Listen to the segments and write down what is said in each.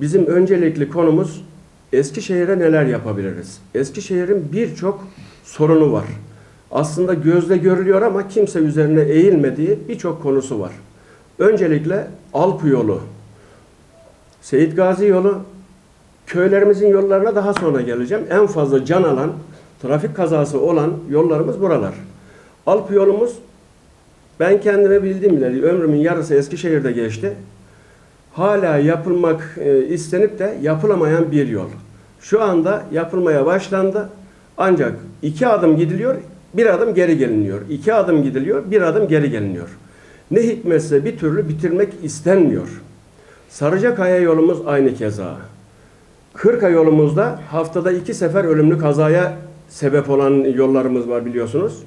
Bizim öncelikli konumuz Eskişehir'e neler yapabiliriz? Eskişehir'in birçok sorunu var. Aslında gözle görülüyor ama kimse üzerine eğilmediği birçok konusu var. Öncelikle Alpu yolu, Seyit Gazi yolu, köylerimizin yollarına daha sonra geleceğim. En fazla can alan, trafik kazası olan yollarımız buralar. Alp yolumuz ben kendime bildiğim bileli ömrümün yarısı Eskişehir'de geçti. Hala yapılmak e, istenip de yapılamayan bir yol. Şu anda yapılmaya başlandı. Ancak iki adım gidiliyor, bir adım geri geliniyor. İki adım gidiliyor, bir adım geri geliniyor. Ne hikmetse bir türlü bitirmek istenmiyor. Sarıcakaya yolumuz aynı keza. Kırka yolumuzda haftada iki sefer ölümlü kazaya sebep olan yollarımız var biliyorsunuz.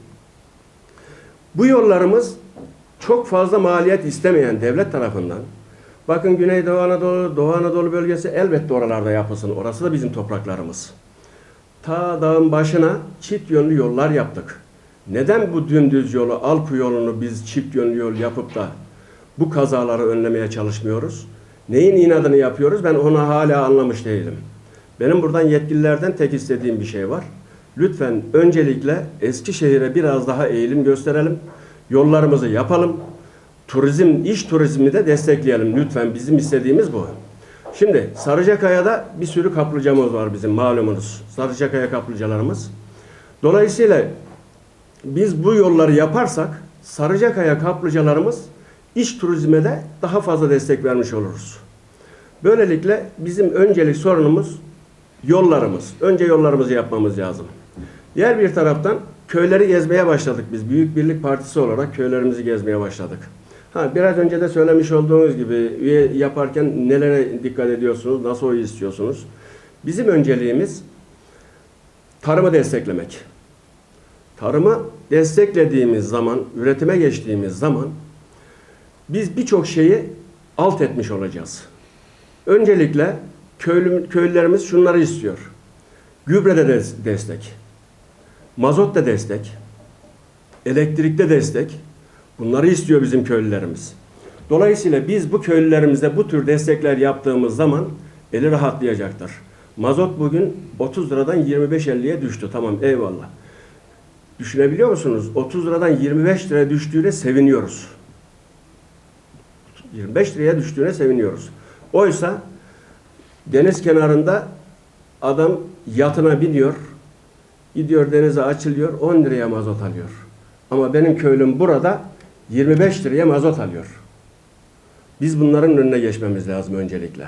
Bu yollarımız çok fazla maliyet istemeyen devlet tarafından. Bakın Güneydoğu Anadolu, Doğu Anadolu bölgesi elbette oralarda yapılsın. Orası da bizim topraklarımız. Ta dağın başına çift yönlü yollar yaptık. Neden bu dümdüz yolu, Alpu yolunu biz çift yönlü yol yapıp da bu kazaları önlemeye çalışmıyoruz? Neyin inadını yapıyoruz? Ben onu hala anlamış değilim. Benim buradan yetkililerden tek istediğim bir şey var. Lütfen öncelikle Eskişehir'e biraz daha eğilim gösterelim. Yollarımızı yapalım. Turizm, iş turizmi de destekleyelim. Lütfen bizim istediğimiz bu. Şimdi Sarıcakaya'da bir sürü kaplıcamız var bizim malumunuz. Sarıcakaya kaplıcalarımız. Dolayısıyla biz bu yolları yaparsak Sarıcakaya kaplıcalarımız iş turizme de daha fazla destek vermiş oluruz. Böylelikle bizim öncelik sorunumuz yollarımız. Önce yollarımızı yapmamız lazım. Diğer bir taraftan köyleri gezmeye başladık biz. Büyük Birlik Partisi olarak köylerimizi gezmeye başladık. Ha biraz önce de söylemiş olduğunuz gibi üye yaparken nelere dikkat ediyorsunuz, nasıl oy istiyorsunuz? Bizim önceliğimiz tarımı desteklemek. Tarımı desteklediğimiz zaman, üretime geçtiğimiz zaman biz birçok şeyi alt etmiş olacağız. Öncelikle köylü, köylülerimiz şunları istiyor. Gübre de des- destek, mazot da destek, elektrikte destek. Bunları istiyor bizim köylülerimiz. Dolayısıyla biz bu köylülerimize bu tür destekler yaptığımız zaman eli rahatlayacaktır. Mazot bugün 30 liradan 25-50'ye düştü. Tamam eyvallah. Düşünebiliyor musunuz? 30 liradan 25 liraya düştüğüne seviniyoruz. 25 liraya düştüğüne seviniyoruz. Oysa deniz kenarında adam yatına biniyor, gidiyor denize açılıyor, 10 liraya mazot alıyor. Ama benim köylüm burada 25 liraya mazot alıyor. Biz bunların önüne geçmemiz lazım öncelikle.